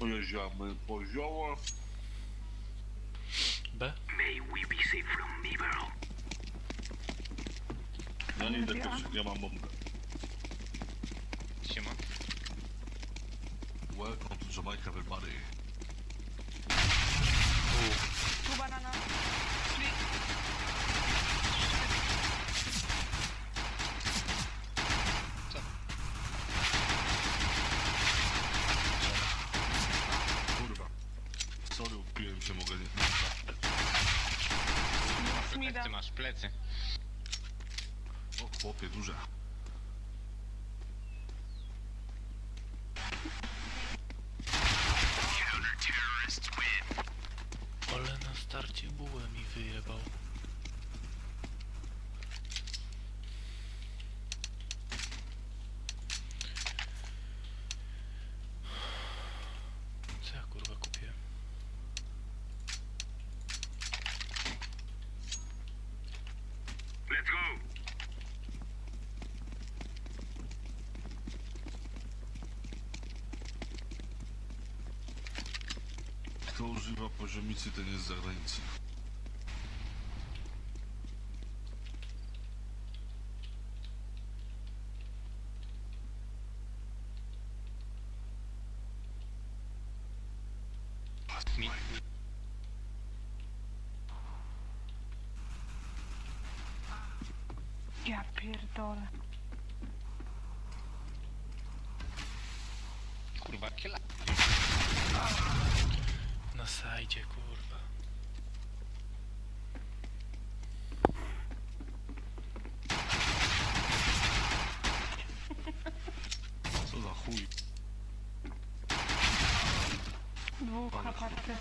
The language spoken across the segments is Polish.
Pojedziemy po zioło. B? May we be safe from evil. Ja nie idę pierwszy, ja mam bombę. Siema. Welcome to Jamaica everybody. Tu banana. Kurwa. Sorry, upiłem się, mogę nie... Smida. Ty masz plecy. O chłopie, duże. Ale na starcie bułę mi wyjebał. Co ja kurwa kupiłem? Let's go. Kto używa poziomicy, ten jest z zagranicy. Mi... Ja pierdolę. Kurwa, kiela. Na sajdzie kurwa. Co za chuj. Dwóch aparty.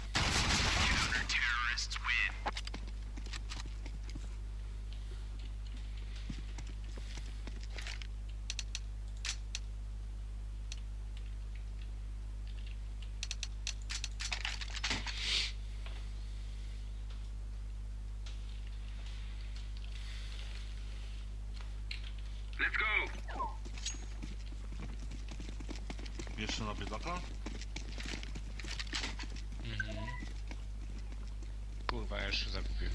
Let's go. Jeszcze na biedaka? Mhm. Kurwa, ja już zakupiłem.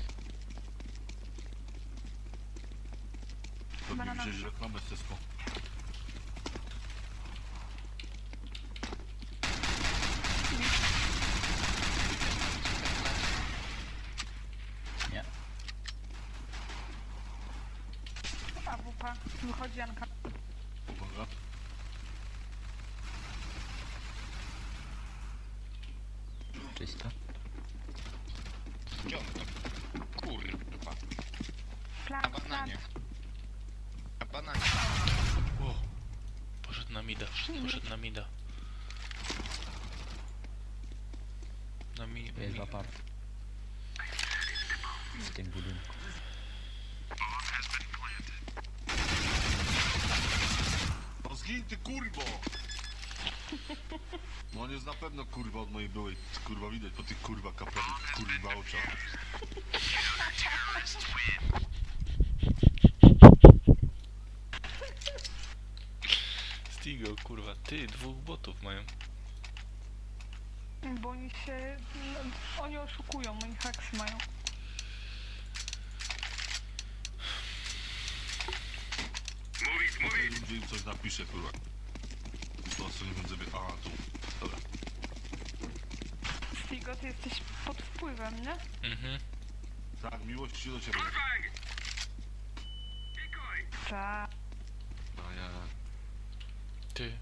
Pewnie Banana. widzieli reklamę z Tesco. AWP. Wychodzi Janka. Uwaga. Czysto. Gdzie on tam? Kurwa. Na Plan, plan. bananie. Na bananie. Ło. Poszedł na mida, poszedł na mida. Na mi... Jest mi... apart. W tym budynku. No zgin ty kurwo! No on jest na pewno kurwa od mojej byłej. Kurwa widać po tych kurwa kaprawych kurwa oczach. Kurwa, ty, dwóch botów mają. Bo oni się... No, oni oszukują, oni haksy mają. Tej it. ludzie im coś napisze kurwa. To co nie sobie. A tu. Dobra. Stigo, ty jesteś pod wpływem, nie? Mhm. Tak, miłość się do ciebie. Tak. Ty.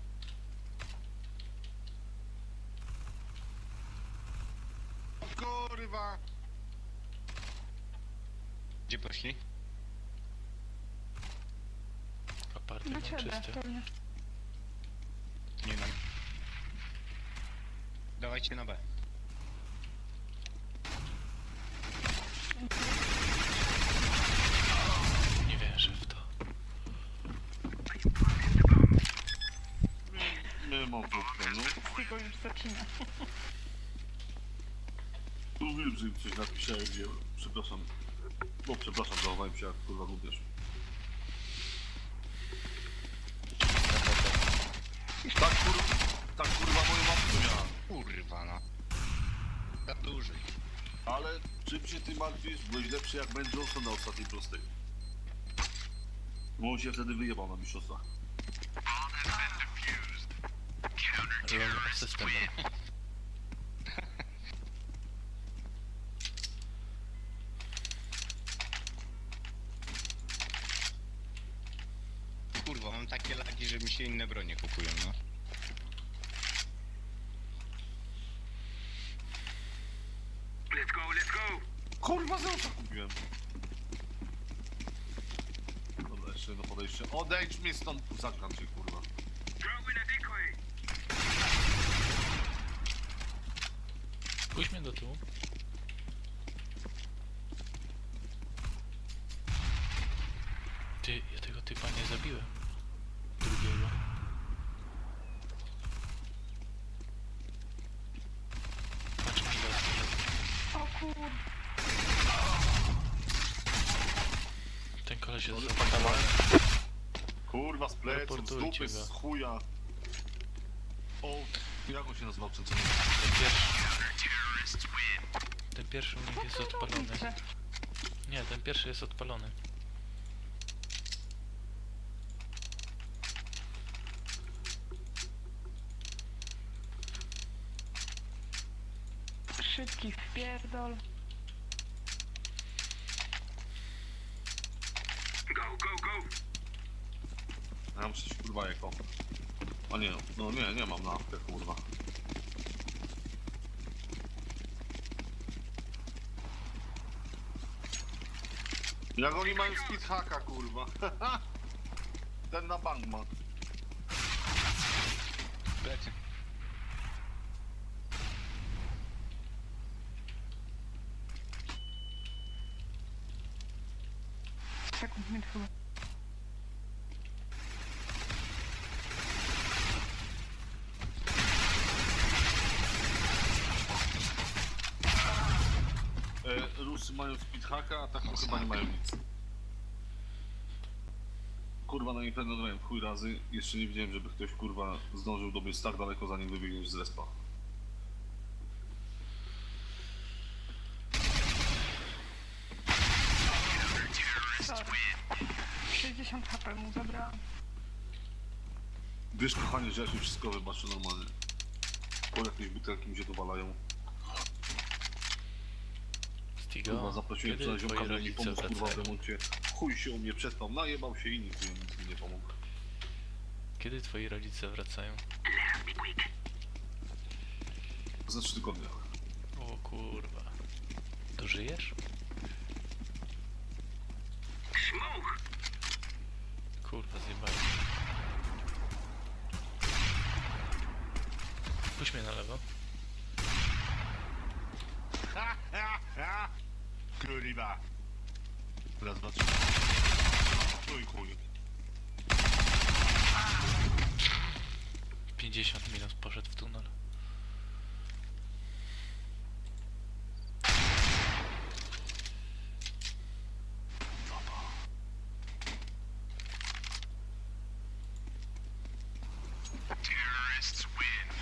Kurwa! Gdzie poszli? Aparty Do mam ciebie pewnie. Nie nam. Dawajcie na B. Nie wierzę w to. Nie mam wódkę, no. Stigo już zaczyna. Mówiłem, że im coś napisałem, gdzie... Przepraszam. No przepraszam, zachowałem się jak kurwa również. Tak kurwa, tak kurwa moją matkę miała. Kurwa. no. Za duży. Ale czym się ty martwisz? Byłeś lepszy jak Ben Johnson na ostatniej prostej. Bo on się wtedy wyjebał na mistrzostwach. Asystent. mam. Kurwa, mam takie lagi, że mi się inne bronie kupują, no. Let's go, let's go. Kurwa, Zeusa kupiłem. Dobra, jeszcze jedno podejście. Odejdź mnie stąd, zagram cię, kurwa. Throwing a decoy. Pójdź mnie do tyłu. Ty, ja tego typa nie zabiłem. Drugiego. Patrz mi O kur... Ten koleś jest zapadany. Kurwa, z pleców, z dupy, go. z chuja. O, jak on się nazywał ten co? Ten pierwszy. Ten pierwszy u nich jest odpalony. Nie, ten pierwszy jest odpalony. Szybki wpierdol. Go, go, go. Ja muszę się kurwa jako. A nie, no nie, nie mam na apkę, kurwa. Jak oni mają speedhacka, kurwa. Ten na bank ma. Plecy. Sekund mi chyba. E, Rusy mają a tak to chyba nie mają nic. Kurwa, na imprezę w chuj razy. Jeszcze nie widziałem, żeby ktoś kurwa zdążył dobiec tak daleko, zanim wybiegniesz z respa. Sorry. 60 HP mu zabrałam. Wiesz, kochanie, że ja się wszystko wybaczę normalnie. Po jakieś butelki mi się dowalają. Stigo, Kurwa, zaprosiłem kiedy wczoraj ziomka, żeby mi rodzice pomóc kurwa w wracają? remoncie. Chuj się u mnie przespał, najebał się i nikt mi nic mi nie pomógł. Kiedy twoi rodzice wracają? Za trzy tygodnie. O kurwa. Dożyjesz? Smoke. Kurwa, zjebałem. Puść mnie na lewo. Kurwa. Raz, dwa, trzy. No chuj. 50 minut poszedł w tunel.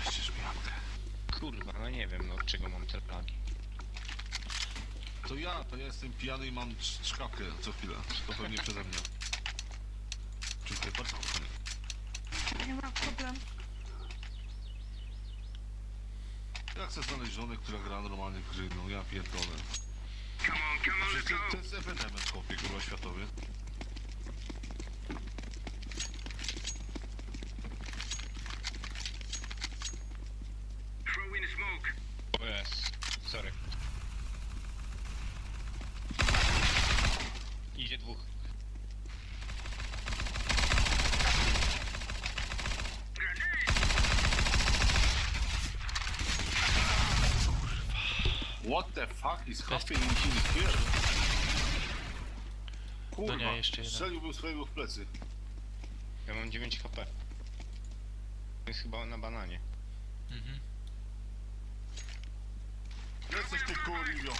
Weźcie szpiankę. Kurwa, no nie wiem, no od czego mam te lagi. To ja, to ja jestem pijany i mam sz- szkawkę co chwilę. To pewnie przeze mnie. Dziękuję bardzo. Nie ma problemu. Ja chcę znaleźć żonę, która gra normalnie w gry, no ja pierdolę. Come on, come on, let's Przecież to go. jest ewenement kopie, kurwa, światowy. Throw in smoke. O jest. Sorry. Idzie dwóch. Grenade. What the fuck is happening in here? Kurwa, Donia, jeszcze jeden. strzeliłbym swojego w plecy. Ja mam 9 HP. To jest chyba na bananie. Mhm. Jesteś ty kurwio.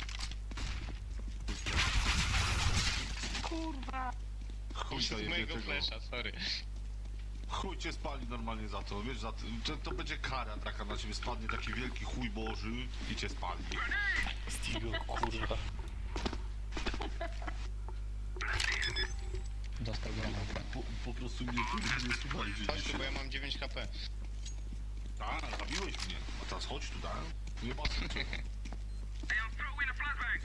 Kurwa. Chuj Muszę z zajebie mojego tego. flesza, sorry. Chuj cię spali normalnie za to, wiesz, za to, to, to będzie kara taka na ciebie spadnie taki wielki chuj boży i cię spali. Stigo, kurwa. Dostał granatę. Po, po prostu mnie tu nie słuchajcie Chodź tu, dzisiaj. bo ja mam 9 HP. Tak, zabiłeś mnie. A teraz chodź tu, tak? Nie a flashbang.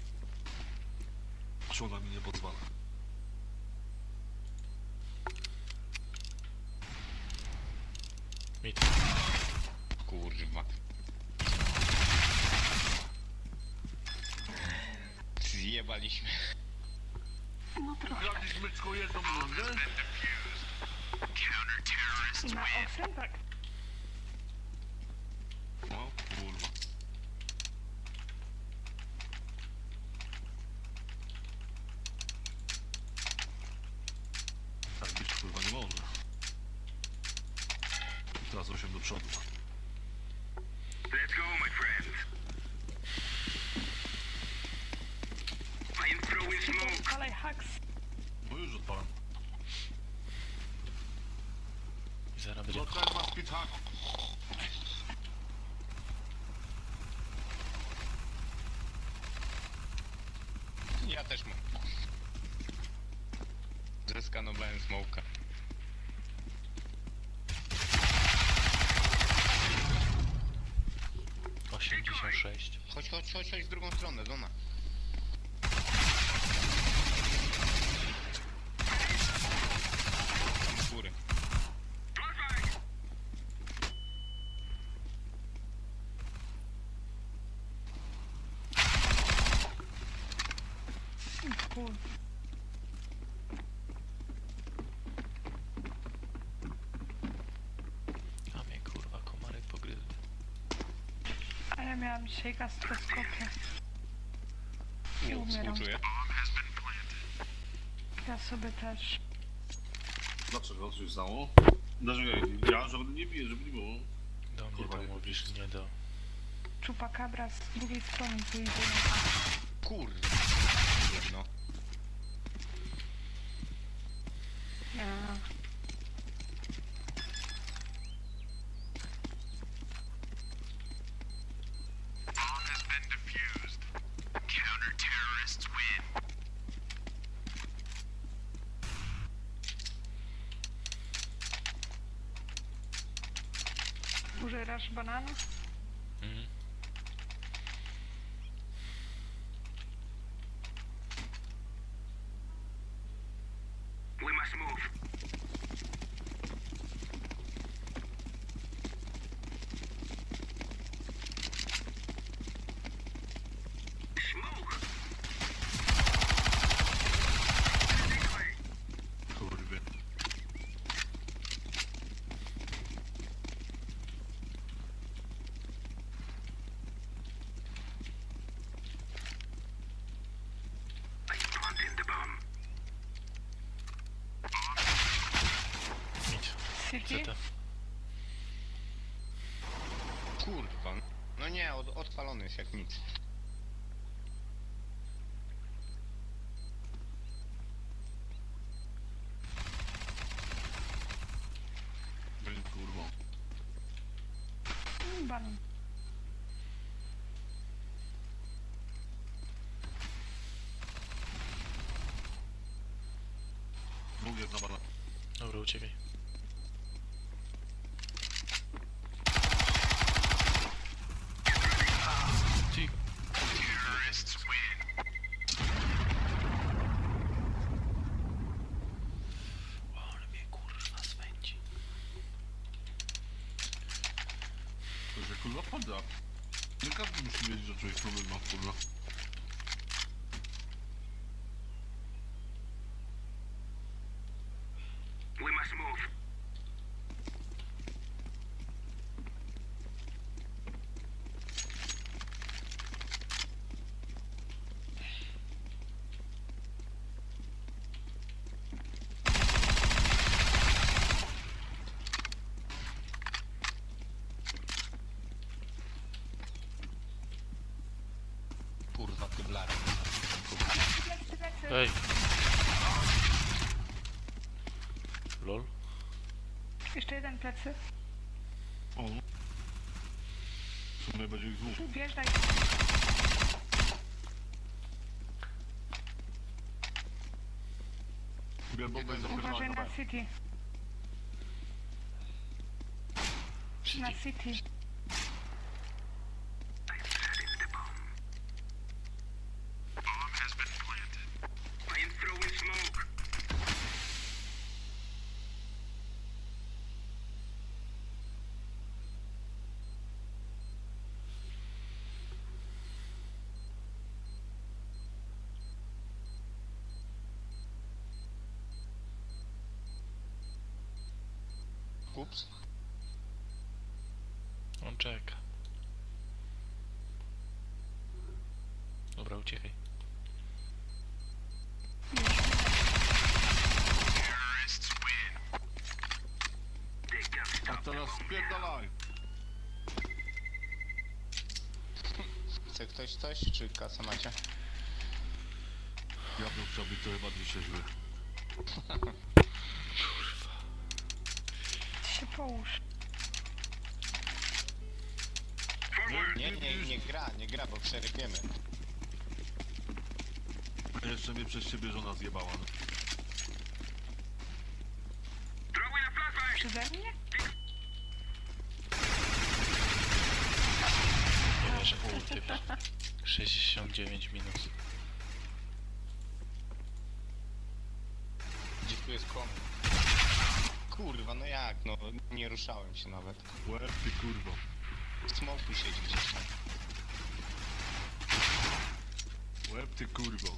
Czy ona mi nie pozwala? Mit. Zjebaliśmy. No trochę. Graliśmy tylko jedną rundę? Na osiem, tak. O kurwa. Tak być kurwa nie może. Teraz 8 do przodu. Let's go, my friends. I am throwing smoke. Kolej haks. No już odpalam. I zaraz będzie... No ten ma speed hack. Ja też mam. Zeskanowałem smoka. Osiemdziesiąt sześć. Chodź, chodź, chodź, chodź w drugą stronę, Dona. Tam u góry. Flashbang. Kur... A mnie kurwa komary pogryzły. A ja miałam dzisiaj gastroskopię. I U, umieram. Współczuję. Ja sobie też. Dlaczego? Co się stało? Dlaczego ja, ja żeby nie biję, żeby nie było. Do mnie Kurwa, to nie mówisz, nie do... Czupakabra z drugiej strony tu idzie. Kurde. No. Ja. Użyrasz banana? Mhm. We must move. Smoke. Kurwy. I am planting the bomb. City? CT. Kurwa. No nie, od, odpalony jest jak nic. Blin, kurwa. Mm, Banan. Dwóch jest na bana. Dobra, uciekaj. Cicho. O, ale mnie kurwa swędzi. To się kurwa pada. Nie każdy musi wiedzieć, że człowiek problem ma kurwa. Wjeżdżaj. Biel bombę Uważaj na city. Na city. I am throwing smoke. Ups. On czeka. Dobra, uciekaj. They can't A stop teraz spierdalaj. Chce ktoś coś, czy kasę macie? Ja bym chciał być trochę bardziej trzeźwy. Ty się połóż. Nie, nie, nie gra, nie gra, bo przerypiemy. Jeszcze mnie przez ciebie żona zjebała. no. Przeze mnie? Wierzę, typ. 69 minus. Dziku jest komu. Kurwa, no jak, no nie ruszałem się nawet. Łeb ty kurwo. W smoku siedzi gdzieś tam. Łeb ty kurwo.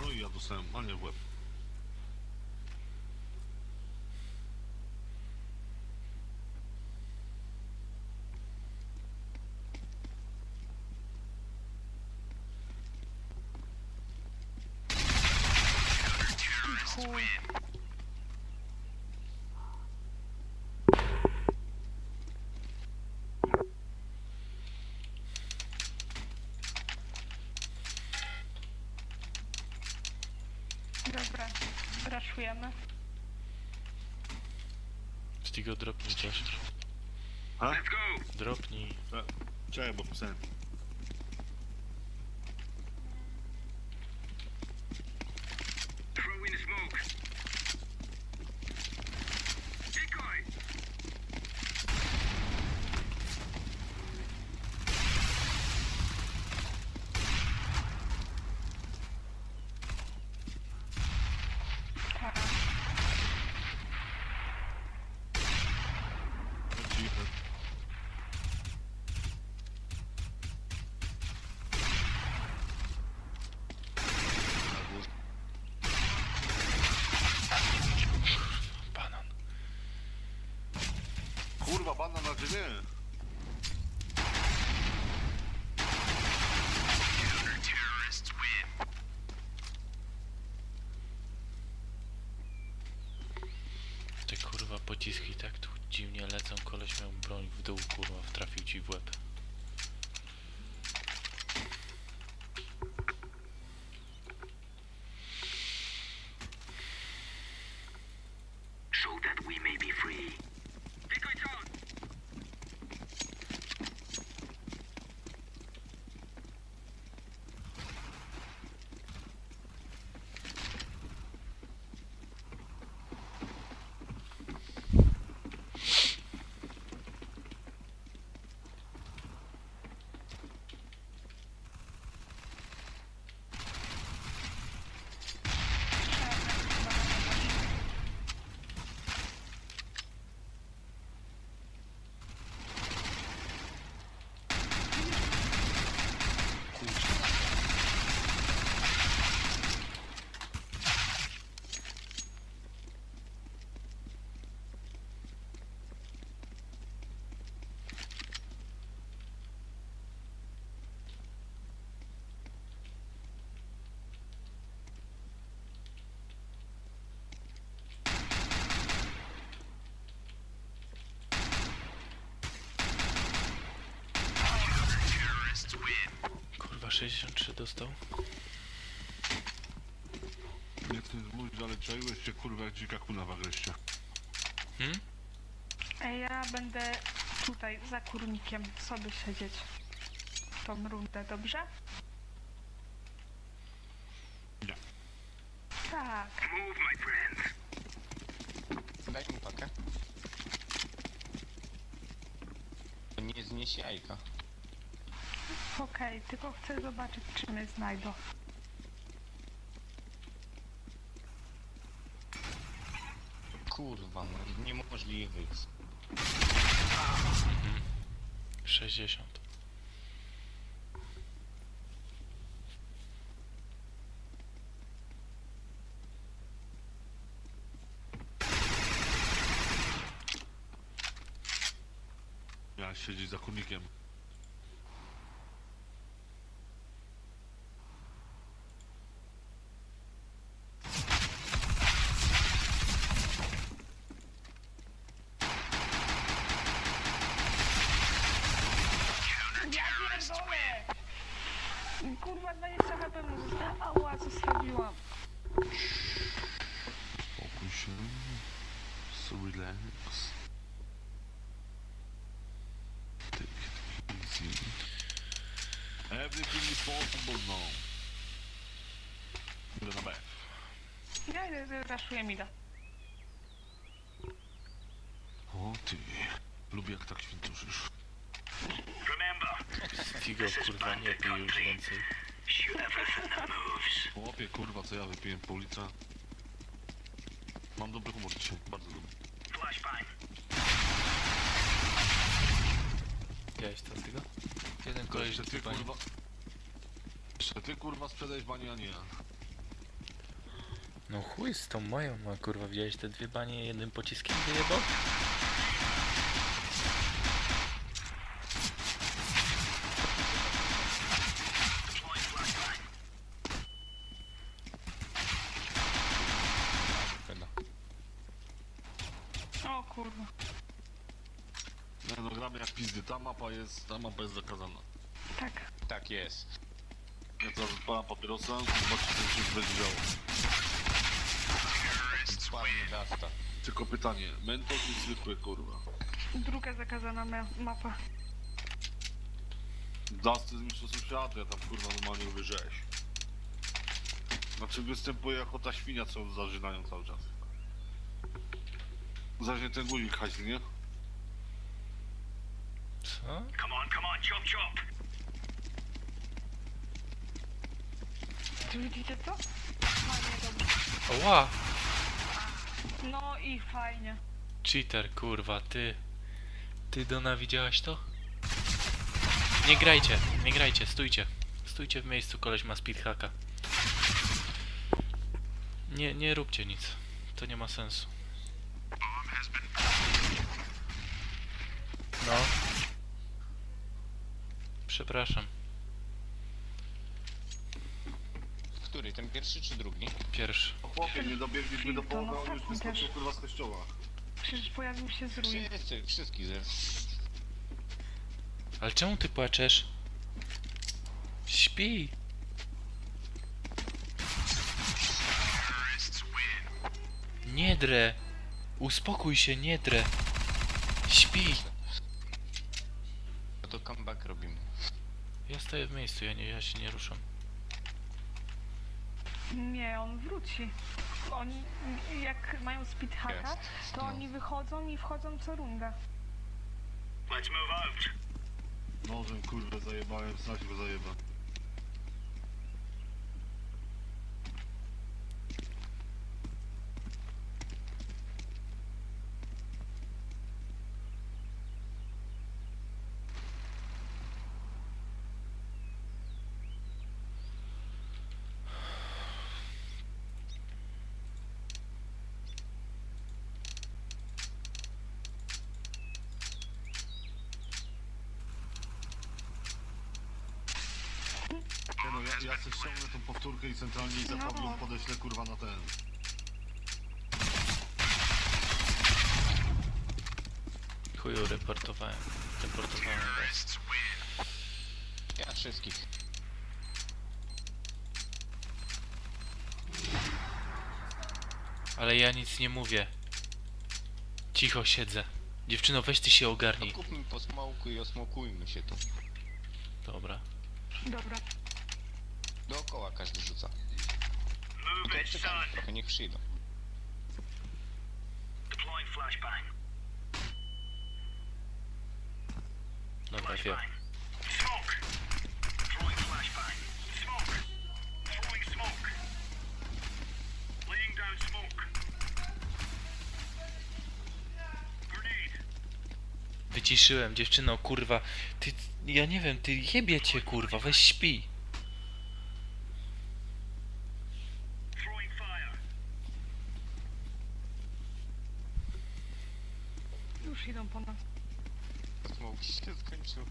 No i ja dostałem, a nie w łeb. Chuj. Dobra, raszujemy. Stigo dropnij coś. A? Let's go. Dropnij. Czekaj, bo pisałem. Throwing smoke. Decoy. Tak. Cicho. Banan. Te kurwa pociski tak tu dziwnie lecą, koleś miał broń w dół, kurwa, wtrafił ci w łeb. So that we may be free. Decoy down. Kurwa, 63 dostał? Nie chcę mówić, ale czaiłeś się kurwa jak dzika kuna w agreście. Hmm? A ja będę tutaj za kurnikiem sobie siedzieć. Tą rundę, dobrze? Nie. Tak. Move, my friends. Daj mi pakę. To nie znieś jajka. Okej, tylko chcę zobaczyć, czy mnie znajdą. Kurwa, no niemożliwy jest. 60. Miałeś siedzieć za kurnikiem. Ja pierdolę! Kurwa, 20 HP mu zostało. Ała, co zrobiłam? Spokój się. So relax. Take it easy. Everything is possible now. Idę na B. Raszuję mida. O ty. Lubię jak tak świętuszysz. Remember, Figo kurwa nie pij już więcej. Chłopie, kurwa, co ja wypiłem po ulicy. Mam dobry humor dzisiaj, bardzo dobry. Widziałeś to z tego? Jeden koleś jeszcze ty, kurwa... Jeszcze ty, kurwa, sprzedajesz bani, a nie ja. No chuj z tą moją, a kurwa widziałeś te dwie banie jednym pociskiem wyjebał? O kurwa. Nie no, gramy jak pizdy. Ta mapa jest, ta mapa jest zakazana. Tak. Tak jest. Ja teraz odpalam papierosa, zobaczcie co się będzie działo. Sławny Dasta. Tylko pytanie, mentos jest zwykły, kurwa. Druga zakazana ma mapa. Dusty z mistrzostwem świata, ja tam kurwa normalnie lubię rzeź. Znaczy występuje jako ta świnia, co zażynają cały czas. Zacznie ten guzik haźny, nie? Co? Come on, come on, chop chop. Czy widzicie to? Fajnie, dobrze. Ła! No i fajnie. Cheater, kurwa, ty. Ty Dona widziałaś to? Nie grajcie, nie grajcie, stójcie. Stójcie w miejscu, koleś ma speedhacka. Nie, nie róbcie nic. To nie ma sensu. No. Przepraszam. Który? Ten pierwszy czy drugi? Pierwszy. Chłopie, nie dobiegliśmy do połowy, a on już wyskoczył kurwa z kościoła. Przecież pojawił się zrój. Wszyscy, wszystkich ze... Ale czemu ty płaczesz? Śpi. Nie drę. Uspokój się, nie drę. Śpi. No to comeback robimy. Ja stoję w miejscu, ja, nie, ja się nie ruszam. Nie, on wróci. Oni, jak mają speedhacka, Jest. to No. oni wychodzą i wchodzą co rundę. Let's move out. Nożem kurwa zajebałem, znać go zajeba. Ja, sobie ściągnę tą powtórkę i centralnie i za No. Pawlą podeślę kurwa na ten. Chuju, reportowałem. Reportowałem was. Ja wszystkich. Ale ja nic nie mówię. Cicho siedzę. Dziewczyno, weź ty się ogarnij. kupmy po smoku i osmokujmy się tu. Dobra. Dobra. Dookoła każdy rzuca. Tylko odczekamy trochę, niech przyjdą. Deploying flashbang. Dobra, wiem. Smoke. Throwing flashbang. Smoke. Throwing smoke. Laying down smoke. Grenade. Wyciszyłem, dziewczyno, kurwa. Ty, ja nie wiem, ty jebie cię, kurwa, weź śpi. Throwing fire. Już idą po nas. Smoke się skończył.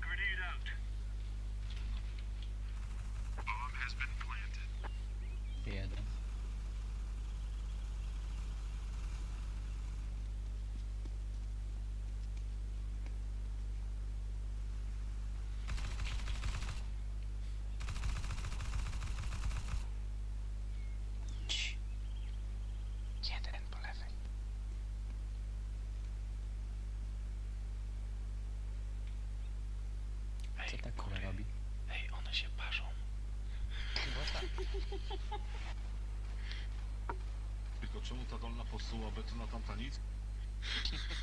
Grenade out. Bomb has been planted. Jeden. Cii. Jeden po lewej. Co ta kula robi? Ej, one się parzą. Tak. Tylko czemu ta dolna posuła betona tamta nic?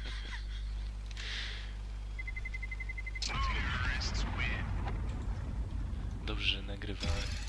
Dobrze, że nagrywałem.